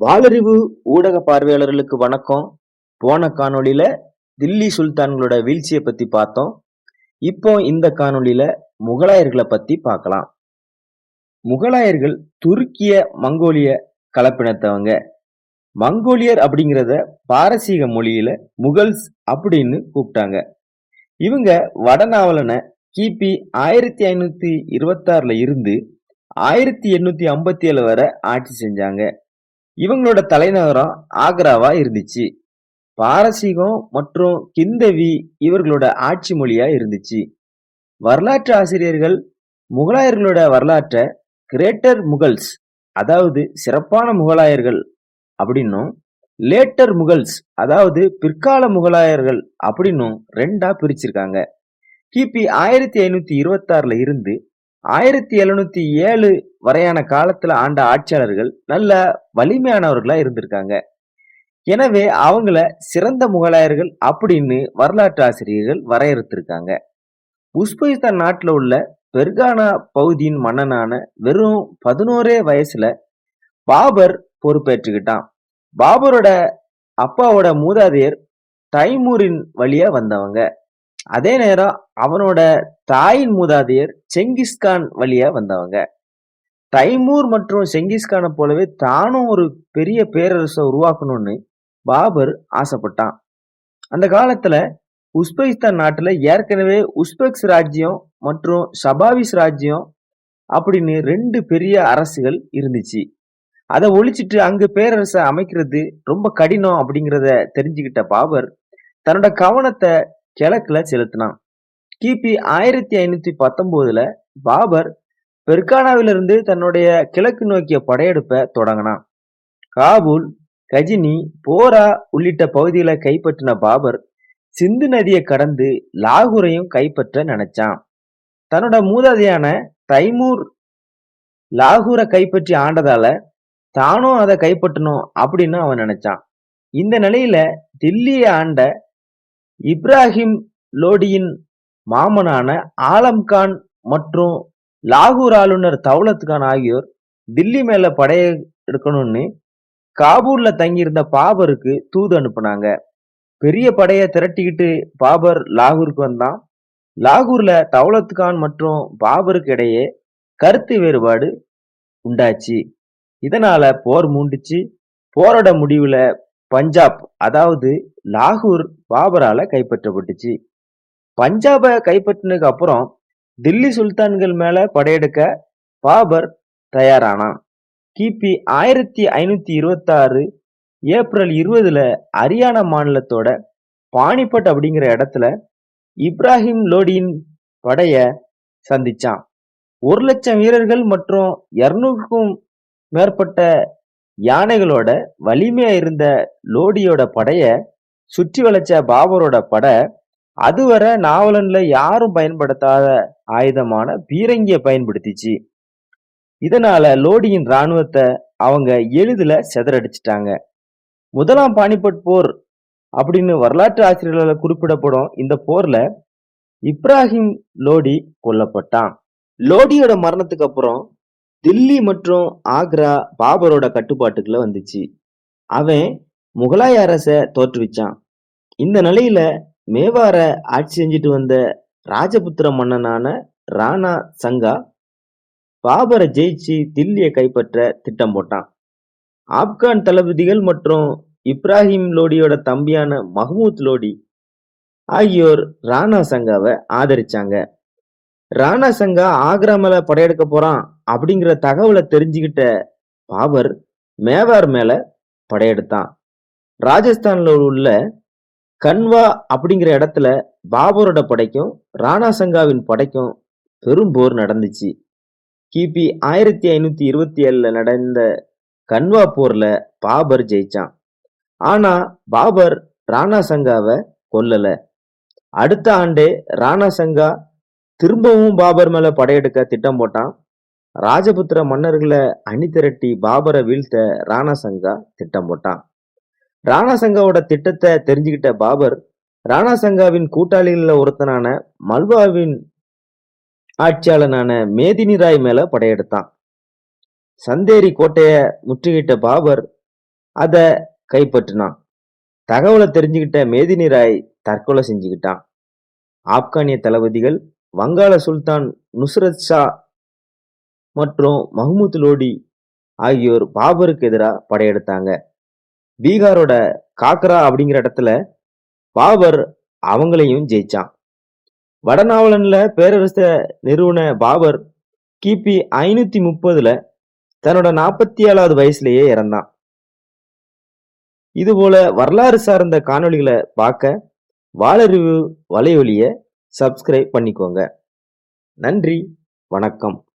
வாளறிவு ஊடக பார்வையாளர்களுக்கு வணக்கம். போன காணொளியில தில்லி சுல்தான்களோட வீழ்ச்சியை பத்தி பார்த்தோம். இப்போ இந்த காணொளியில முகலாயர்களை பத்தி பார்க்கலாம். முகலாயர்கள் துருக்கிய மங்கோலிய கலப்பினத்தவங்க. மங்கோலியர் அப்படிங்கிறத பாரசீக மொழியில முகல்ஸ் அப்படின்னு கூப்பிட்டாங்க. இவங்க வடநாவலனை கிபி ஆயிரத்தி ஐநூத்தி இருபத்தாறுல இருந்து ஆயிரத்தி எண்ணூத்தி ஐம்பத்தி ஏழு வரை ஆட்சி செஞ்சாங்க. இவங்களோட தலைநகரம் ஆக்ராவா இருந்துச்சு. பாரசீகம் மற்றும் கிந்தவி இவர்களோட ஆட்சி மொழியா இருந்துச்சு. வரலாற்று ஆசிரியர்கள் முகலாயர்களோட வரலாற்றை கிரேட்டர் முகல்ஸ் அதாவது சிறப்பான முகலாயர்கள் அப்படின்னும் லேட்டர் முகல்ஸ் அதாவது பிற்கால முகலாயர்கள் அப்படின்னும் ரெண்டா பிரிச்சிருக்காங்க. கிபி ஆயிரத்தி ஐநூத்தி இருபத்தாறுல இருந்து ஆயிரத்தி எழுநூத்தி ஏழு வரையான காலத்துல ஆண்ட ஆட்சியாளர்கள் நல்ல வலிமையானவர்களா இருந்திருக்காங்க. எனவே அவங்கள சிறந்த முகலாயர்கள் அப்படின்னு வரலாற்று ஆசிரியர்கள் வரையறுத்திருக்காங்க. உஸ்பெகிஸ்தான் நாட்டில் உள்ள பெர்கானா பகுதியின் மன்னனான வெறும் பதினோரே வயசுல பாபர் பொறுப்பேற்றுக்கிட்டான். பாபரோட அப்பாவோட மூதாதையர் தைமூரின் வழியா வந்தவங்க. அதே நேரம் அவனோட தாயின் மூதாதையர் செங்கிஸ்கான் வழியா வந்தவங்க. தைமூர் மற்றும் செங்கிஸ்கானை போலவே தானும் ஒரு பெரிய பேரரசை உருவாக்கணும்னு பாபர் ஆசைப்பட்டான். அந்த காலத்துல உஸ்பெகிஸ்தான் நாட்டுல ஏற்கனவே உஸ்பெக்ஸ் ராஜ்யம் மற்றும் சபாவிஸ் ராஜ்யம் அப்படின்னு ரெண்டு பெரிய அரசுகள் இருந்துச்சு. அதை ஒழிச்சிட்டு அங்கு பேரரசை அமைக்கிறது ரொம்ப கடினம் அப்படிங்கிறத தெரிஞ்சுக்கிட்ட பாபர் தன்னோட கவனத்தை கிழக்கில் செலுத்தினான். கிபி ஆயிரத்தி ஐநூத்தி பத்தொன்பதுல பாபர் பெர்கானாவிலிருந்து தன்னுடைய கிழக்கு நோக்கிய படையெடுப்பை தொடங்கினான். காபூல் கஜினி போரா உள்ளிட்ட பகுதிகளை கைப்பற்றின பாபர் சிந்து நதியை கடந்து லாகூரையும் கைப்பற்ற நினைச்சான். தன்னோட மூதாதையான தைமூர் லாகூரை கைப்பற்றி ஆண்டதால தானும் அதை கைப்பற்றணும் அப்படின்னு அவன் நினைச்சான். இந்த நிலையில தில்லியை ஆண்ட இப்ராஹிம் லோடியின் மாமனான ஆலம்கான் மற்றும் லாகூர் ஆளுநர் தௌலத் கான் ஆகியோர் தில்லி மேல படைய எடுக்கணும்னு காபூர்ல தங்கியிருந்த பாபருக்கு தூது அனுப்புனாங்க. பெரிய படையை திரட்டிக்கிட்டு பாபர் லாகூருக்கு வந்தான். லாகூர்ல தௌலத் கான் மற்றும் பாபருக்கு இடையே கருத்து வேறுபாடு உண்டாச்சு. இதனால போர் மூண்டுச்சு. போரோட முடிவுல பஞ்சாப் அதாவது லாகூர் பாபரால கைப்பற்றப்பட்டுச்சு. பஞ்சாபை கைப்பற்றினதுக்கு அப்புறம் தில்லி சுல்தான்கள் மேல படையெடுக்க பாபர் தயாரானான். கிபி ஆயிரத்தி ஐநூத்தி இருபத்தி ஆறு ஏப்ரல் இருபதுல ஹரியானா மாநிலத்தோட பானிபட் அப்படிங்கிற இடத்துல இப்ராஹிம் லோடியின் படைய சந்திச்சான். ஒரு லட்சம் வீரர்கள் மற்றும் இருநூறுக்கும் மேற்பட்ட யானைகளோட வலிமையா இருந்த லோடியோட படைய சுற்றி வளைச்ச பாபரோட பட அதுவரை நாவலன்ல யாரும் பயன்படுத்தாத ஆயுதமான பீரங்கிய பயன்படுத்திச்சு. இதனால லோடியின் ராணுவத்தை அவங்க எளிதில் சிதறடிச்சிட்டாங்க. முதலாம் பானிபட் போர் அப்படின்னு வரலாற்று ஆசிரியர்களால் குறிப்பிடப்படும் இந்த போர்ல இப்ராஹிம் லோடி கொல்லப்பட்டான். லோடியோட மரணத்துக்கு அப்புறம் தில்லி மற்றும் ஆக்ரா பாபரோட கட்டுப்பாட்டுக்குள்ள வந்துச்சு. அவன் முகலாய அரசை தோற்றுவிச்சான். இந்த நிலையில மேவார ஆட்சி செஞ்சுட்டு வந்த ராஜபுத்திர மன்னனான ராணா சங்கா பாபரை ஜெயிச்சு தில்லியை கைப்பற்ற திட்டம் போட்டான். ஆப்கான் தளபதிகள் மற்றும் இப்ராஹிம் லோடியோட தம்பியான மஹமூத் லோடி ஆகியோர் ராணா சங்காவை ஆதரிச்சாங்க. ராணா சங்கா ஆக்ரா மேல படையெடுக்க போறான் அப்படிங்கிற தகவலை தெரிஞ்சுக்கிட்ட பாபர் மேவார் மேல படையெடுத்தான். ராஜஸ்தான்ல உள்ள கன்வா அப்படிங்கிற இடத்துல பாபரோட படைக்கும் ராணா சங்காவின் படைக்கும் பெரும் போர் நடந்துச்சு. கிபி ஆயிரத்தி ஐநூத்தி இருபத்தி ஏழுல நடந்த கன்வா போர்ல பாபர் ஜெயிச்சான். ஆனா பாபர் ராணா சங்காவை கொல்லல. அடுத்த ஆண்டே ராணா சங்கா திரும்பவும் பாபர் மேல படையெடுக்க திட்டம் போட்டான். ராஜபுத்திர மன்னர்களை அணி திரட்டி பாபரை வீழ்த்த ராணா சங்கா திட்டம் போட்டான். ராணா சங்காவோட திட்டத்தை தெரிஞ்சுக்கிட்ட பாபர் ராணாசங்காவின் கூட்டாளிகளில் ஒருத்தனான மல்வாவின் ஆட்சியாளனான மேதினி ராய் மேல படையெடுத்தான். சந்தேரி கோட்டைய முற்றுகிட்ட பாபர் அதை கைப்பற்றினான். தகவலை தெரிஞ்சுக்கிட்ட மேதினி ராய் தற்கொலை செஞ்சுக்கிட்டான். ஆப்கானிய தளபதிகள் வங்காள சுல்தான் நுஸ்ரத் ஷா மற்றும் மஹமூத் லோடி ஆகியோர் பாபருக்கு எதிராக படையெடுத்தாங்க. பீகாரோட காக்ரா அப்படிங்கிற இடத்துல பாபர் அவங்களையும் ஜெயிச்சான். வடநாவலன்ல பேரரசை நிறுவன பாபர் கிபி ஐநூத்தி முப்பதுல தன்னோட நாற்பத்தி ஏழாவது வயசுலயே இறந்தான். இதுபோல வரலாறு சார்ந்த காணொளிகளை பார்க்க வாளறிவு வலையொலியை சப்ஸ்கிரைப் பண்ணிக்கோங்க. நன்றி. வணக்கம்.